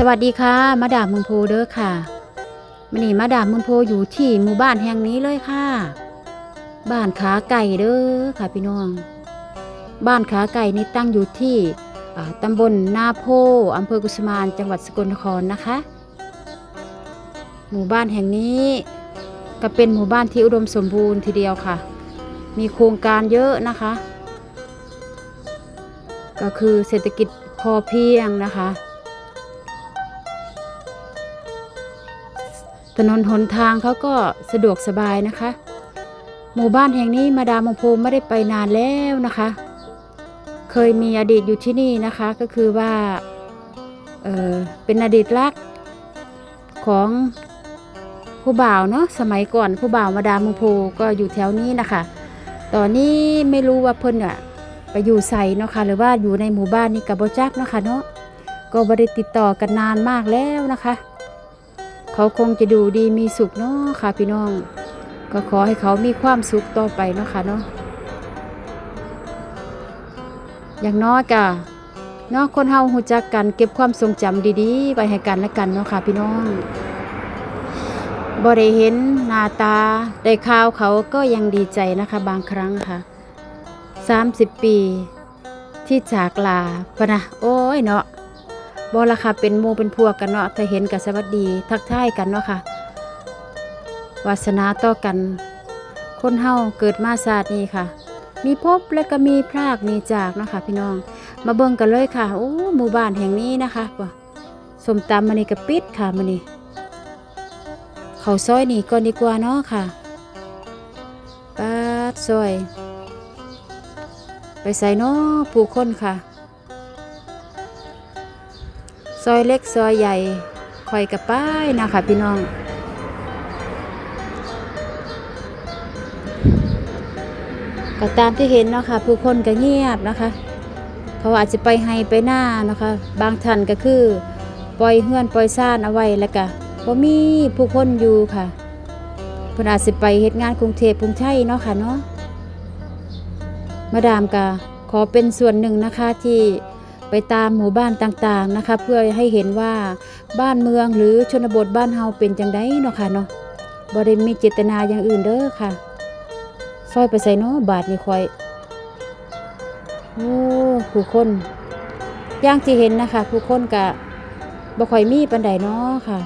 สวัสดีค่ะ มาดามมืองโพเด้อค่ะมันนี่มาดามมืองโพอยู่ที่หมู่บ้านแห่งนี้เลยค่ะ บ้านขาไก่เด้อค่ะพี่น้อง บ้านขาไก่นี่ตั้งอยู่ที่ตำบลนาโพอำเภอกุสมานจังหวัดสกลนครนะคะ หมู่บ้านแห่งนี้ก็เป็นหมู่บ้านที่อุดมสมบูรณ์ทีเดียวค่ะ มีโครงการเยอะนะคะ ก็คือเศรษฐกิจพอเพียงนะคะ ถนนหนทางเขาก็สะดวกสบายนะคะ หมู่บ้านแห่งนี้มาดามงโพไม่ได้ไปนานแล้วนะคะ เคยมีอดีตอยู่ที่นี่นะคะก็คือว่าเออเป็นอดีตรักของผู้บ่าวเนาะสมัยก่อนผู้บ่าวมาดามงโพก็อยู่แถวนี้นะคะตอนนี้ไม่รู้ว่าเพิ่นอะไปอยู่ใส่เนาะค่ะหรือว่าอยู่ในหมู่บ้านนี้กับบจักเนาะค่ะเนาะก็บริติดต่อกันนานมากแล้วนะคะ เขาคงจะดูดีมีสุขเนาะค่ะพี่น้อง ก็ขอให้เขามีความสุขต่อไปเนาะค่ะเนาะอย่างน้อยก็เนาะคนเฮาหูจักกันเก็บความทรงจำดีๆไว้ให้กันและกันเนาะค่ะพี่น้องบ่ได้เห็นหน้าตาได้ข่าวเขาก็ยังดีใจนะคะบางครั้งค่ะ 30 ปี ที่จากลาปะนะโอ้ยเนาะ บอละค่ะเป็นหมู่เป็นพวกกันเนาะถ้าเห็นกับสวัสดี ทักทายกันเนาะค่ะวาสนาต่อกัน คนเฮาเกิดมาศาสตร์นี้ค่ะ มีพบและก็มีพรากมีจากเนาะค่ะพี่น้อง มาเบิ่งกันเลยค่ะโอ้หมู่บ้านแห่งนี้นะคะว่สมตำมันนี่กระปิดค่ะมันนี่เขาซอยนี่ก่อนดีกว่าเนาะค่ะปาดซอย ไปใส่เนาะผู้คนค่ะ ซอยเล็กซอยใหญ่คอยกับป้ายนะคะพี่น้อง ก็ตามที่เห็นเนาะค่ะผู้คนก็เงียบนะคะ เขาอาจจะไปให้ไปหน้านะคะ บางท่านก็คือ ปล่อยเฮือนปล่อยซ่านเอาไว้แล้วก็บ่มีผู้คนอยู่ค่ะเพิ่นอาจสิไปเฮ็ดงานกรุงเทพกรุงไทยเนาะค่ะเนาะมาดามก็ขอเป็นส่วนหนึ่งนะคะที่ ไปตามหมู่บ้านต่างๆนะคะ เพื่อให้เห็นว่าบ้านเมืองหรือชนบทบ้านเฮาเป็นจังไดเนาะค่ะเนาะบ่ได้มีเจตนาอย่างอื่นเด้อค่ะซอยไปใส่เนาะบาทนี่ค่อยโอ้ผู้คนอย่างที่เห็นนะคะ ผู้คนกะบ่ค่อยมีปานใดเนาะค่ะ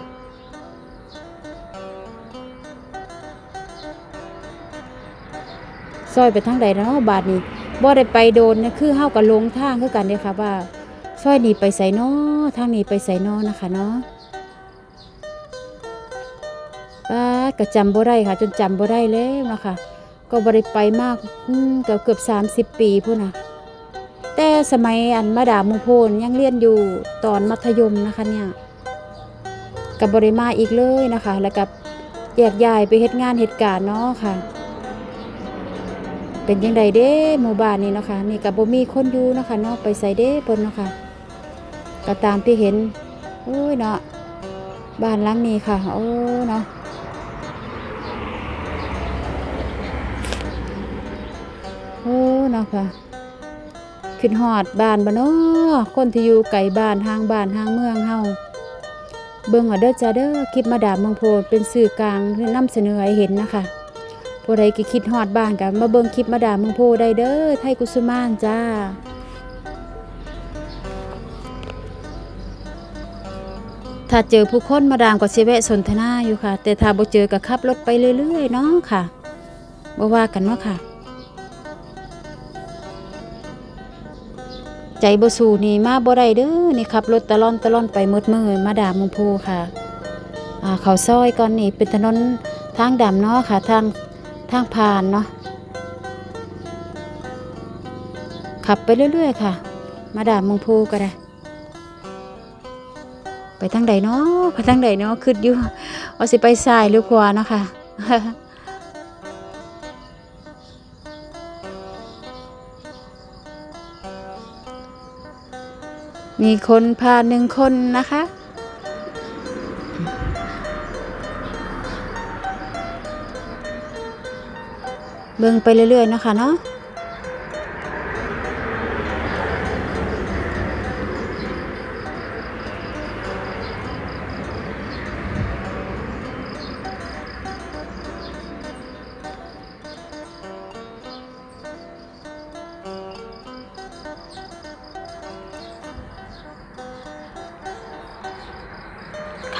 ซอยไปทางใดเนาะบาทนี้ บ่ได้ไปโดนนะคือเฮากับลงทางคือกันเด้ค่ะว่าซอยนี้ไปใส่นาะทางนี้ไปใส่นาะนะคะเนาะป้าก็จำบ่ได้ค่ะ จนจำบ่ได้แล้วนะคะก็บ่ได้ไปมากอืมก็เกือบ30 ปีพุ่นน่ะแต่สมัยอันมาดามมุงโพนยังเรียนอยู่ตอนมัธยมนะคะเนี่ยกับบริมาอีกเลยนะคะ แล้วกับแยกย้ายไปเฮ็ดงานเหตุการณ์เนาะค่ะ เป็นยังไงเด้หมู่บ้านนี้เนาะคะนี่กับบ่มีคนอยู่เนาะคะเนาะไปใส่เด้เพิ่นเนาะคะก็ตามที่เห็นโอ้ยเนาะบ้านหลังนี้ค่ะโอ้เนาะโอ้เนาะค่ะขึ้นฮอดบ้านบ่เนาะคนที่อยู่ไกลบ้านห่างบ้านห่างเมืองเฮาเบิ่งเอาเด้อจ้าเด้อคลิปมาดามเมืองโพเป็นสื่อกลางนำเสนอให้เห็นนะคะ ผู้ใดก็คิดฮอดบ้านกันมาเบิ่งคลิปมาด่าเมืองโพได้เด้อไทยกุสุมานจ้าถ้าเจอผู้คนมาดามก็สิแวะสนทนาอยู่ค่ะ แต่ถ้าบ่เจอก็ขับรถไปเรื่อยๆเนาะค่ะบ่ว่ากันเนาะค่ะ ใจบ่สู้นี่มาบ่ได้เด้อนี่ขับรถตะล่อนตะล่อนไปมืดมือมาดาเมืองโพค่ะอ่าเขาซอยก่อนนี่เป็นถนนทางดำเนาะค่ะ ทาง ทางผ่านเนาะขับไปเรื่อย ๆ ค่ะ มาดามมงพูก็ได้ ไปทางใดเนาะไปทางใดเนาะคืดอยู่ว่าสิไปซ้ายหรือขวาเนาะค่ะมีคนพาหนึ่งคนนะคะ เบิ่งไปเรื่อยๆนะคะเนาะ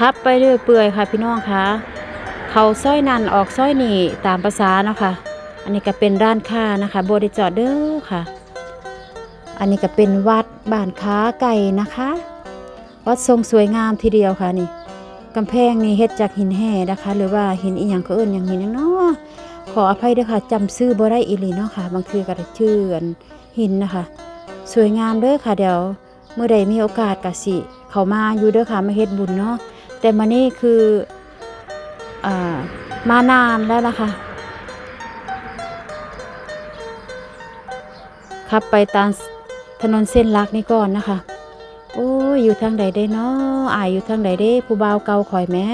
ครับไปเรื่อยเปื่อยค่ะพี่น้องคะเขาซ้อยนันออกซ้อยนี่ตามภาษาเนาะค่ะ อันนี้ก็เป็นร้านค้านะคะบริจอดเด้อค่ะ อันนี้ก็เป็นวัดบ้านค้าไก่นะคะ วัดทรงสวยงามทีเดียวค่ะนี่กำแพงนี่เฮ็ดจากหินแห่นะคะ หรือว่าหินอีหยังก็เอิ้นอย่างหินเนาะขออภัยด้วยค่ะจำชื่อบ่ได้อีหลีเนาะค่ะ บางทีก็ได้ชื่อนหินนะคะ สวยงามเด้อค่ะเดี๋ยวเมื่อใดมีโอกาสก็สิ เขามาอยู่เด้อค่ะมาเฮ็ดบุญเนาะแต่มานี่คืออ่ามานานแล้วนะคะ ขับไปตามถนนเส้นหลักนี่ก่อนนะคะ โอ้ยอยู่ทางใดได้เนาะอายอยู่ทางใดเด้ผู้บ่าวเก่าข่อยแม่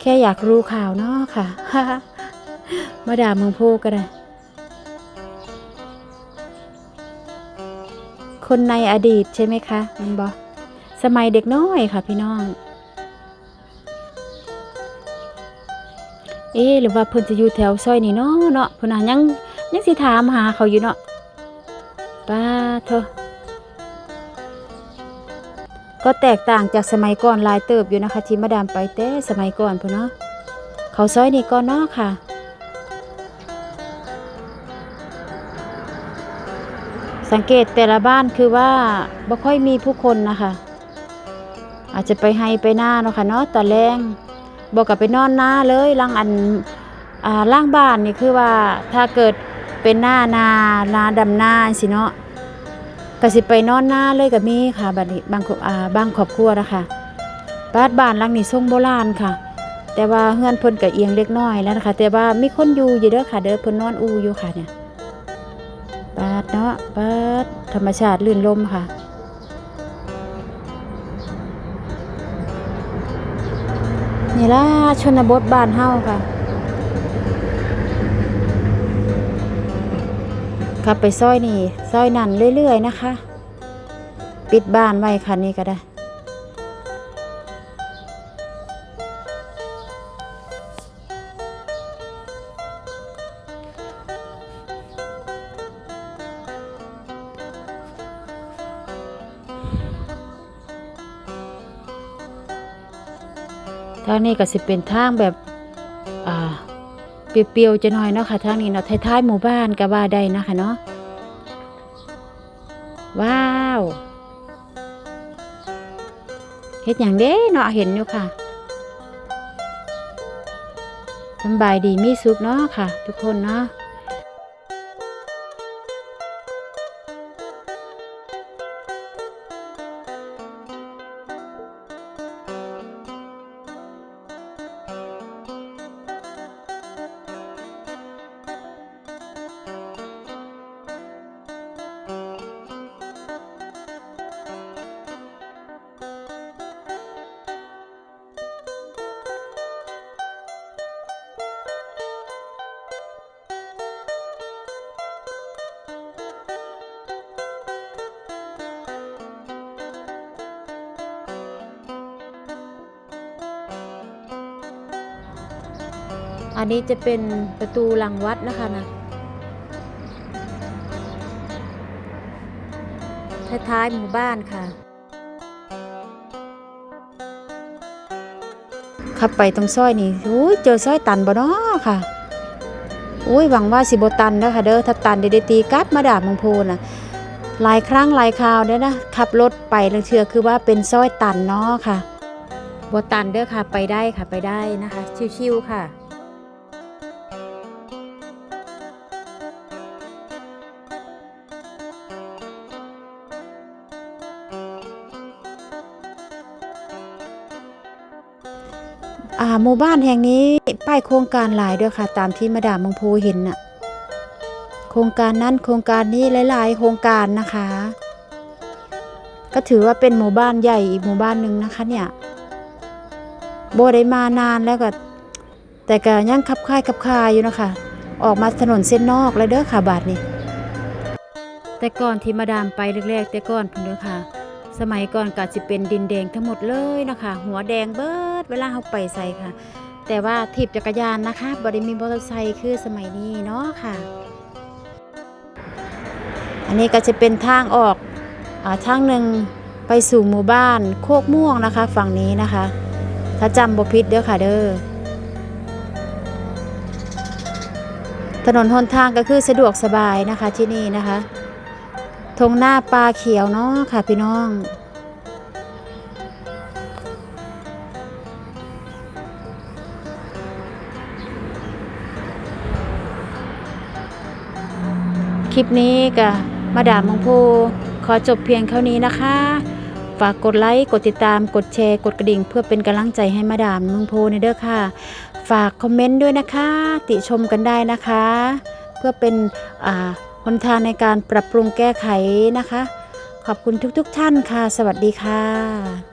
แค่อยากรู้ข่าวเนาะค่ะ มาด่าเมืองโพก็ได้คนในอดีตใช่ไหมคะมันบอกสมัยเด็กน้อยค่ะพี่น้อง เอ๊หรือว่าเพิ่นจะอยู่แถวซอยนี่เนาะเนาะเพิ่นยัง ยังสิถามหาเขาอยู่เนาะป้าเถอะก็แตกต่างจากสมัยก่อนลายเติบอยู่นะคะที่มาดามไปแต่สมัยก่อนพุ่นเนาะเขาซอยนี่ก่อนเนาะค่ะ สังเกตแต่ละบ้านคือว่าบ่ค่อยมีผู้คนนะคะ อาจจะไปให้ไปหน้าเนาะค่ะเนาะตอนแรงบอกกับไปนอนหน้าเลยล่างอันอ่าล่างบ้านนี่คือว่าถ้าเกิด เป็นหน้านานาดำหน้าสิเนาะก็สิไปนอนหน้าเลยกับมีค่ะบัดนี้บางอบอ่าบางครอบครัวนะคะบ้านบ้านหลังนี้ทรงโบราณค่ะ แต่ว่าเฮือนเพิ่นก็เอียงเล็กน้อยแล้วนะคะ แต่ว่ามีคนอยู่อยู่เด้อค่ะ เด้อเพิ่นนอนอูอยู่ค่ะเนี่ยปาดเนาะปาดธรรมชาติลื่นลมค่ะนี่ล่ะชนบทบ้านเฮาค่ะ ขับไปซอยนี่ซอยนั่นเรื่อย ๆ นะคะ ปิดบ้านไว้ค่ะนี่ก็ได้ ทางนี้ก็สิเป็นทางแบบ เปรียวๆจะหน่อยเนาะค่ะทางนี้เนาะท้ายๆหมู่บ้านก็ว่าได้นะคะเนาะว้าวเห็ดอย่างเด้เนาะเห็นอยู่ค่ะสบายดีมีสุขเนาะค่ะ ทุกคนเนาะ อันนี้จะเป็นประตูหลังวัดนะคะนะท้ายๆหมู่บ้านค่ะ ขับไปตรงซอยนี่โอ้ยเจอซอยตันบ่เนาะค่ะโอ้ยหวังว่าสิบตันนะคะเด้อถ้าตันเดี๋ยวได้ตีกลับมาด่ามังโพน่ะหลายครั้งหลายคราวเนี่ยนะขับรถไปลังเชื่อคือว่าเป็นซอยตันเนาะค่ะบ่ตันเด้อค่ะไปได้ค่ะไปได้นะคะ ชิวๆค่ะ หมู่บ้านแห่งนี้ป้ายโครงการหลายด้วยค่ะ ตามที่มาดามมงพูเห็นน่ะ โครงการนั้นโครงการนี้หลาย ๆ โครงการนะคะ ก็ถือว่าเป็นหมู่บ้านใหญ่อีกหมู่บ้านหนึ่งนะคะ เนี่ยโบได้มานานแล้วก็ แต่ก็ยังขับค่ายขับคายอยู่นะคะ ออกมาถนนเส้นนอกแล้วเด้อค่ะบาทนี้แต่ก่อนที่มาดามไปแรกๆแต่ก่อนพุ่นเด้อค่ะ สมัยก่อนก็จะเป็นดินแดงทั้งหมดเลยนะคะ หัวแดงเบิดเวลาเขาไปใส่ค่ะ แต่ว่าถีบจักรยานนะคะบริมีมอเตอร์ไซค์คือสมัยนี้เนาะค่ะ อันนี้ก็จะเป็นทางออกอทางหนึ่งไปสู่หมู่บ้านโคกม่วงนะคะ ฝั่งนี้นะคะ ถ้าจำบ่ผิดเด้อค่ะเด้อถนนหนทางก็คือสะดวกสบายนะคะที่นี่นะคะ ทงหน้าปลาเขียวเนาะค่ะพี่น้อง คลิปนี้กับมาดามมงโพขอจบเพียงเท่านี้นะคะ ฝากกดไลค์ กดติดตาม กดแชร์ กดกระดิ่ง เพื่อเป็นกำลังใจให้มาดามมงโพในเด้อค่ะ ฝากคอมเมนต์ด้วยนะคะ ติชมกันได้นะคะ เพื่อเป็นอ่า หนทางในการปรับปรุงแก้ไขนะคะ ขอบคุณทุกๆทท่านค่ะ สวัสดีค่ะ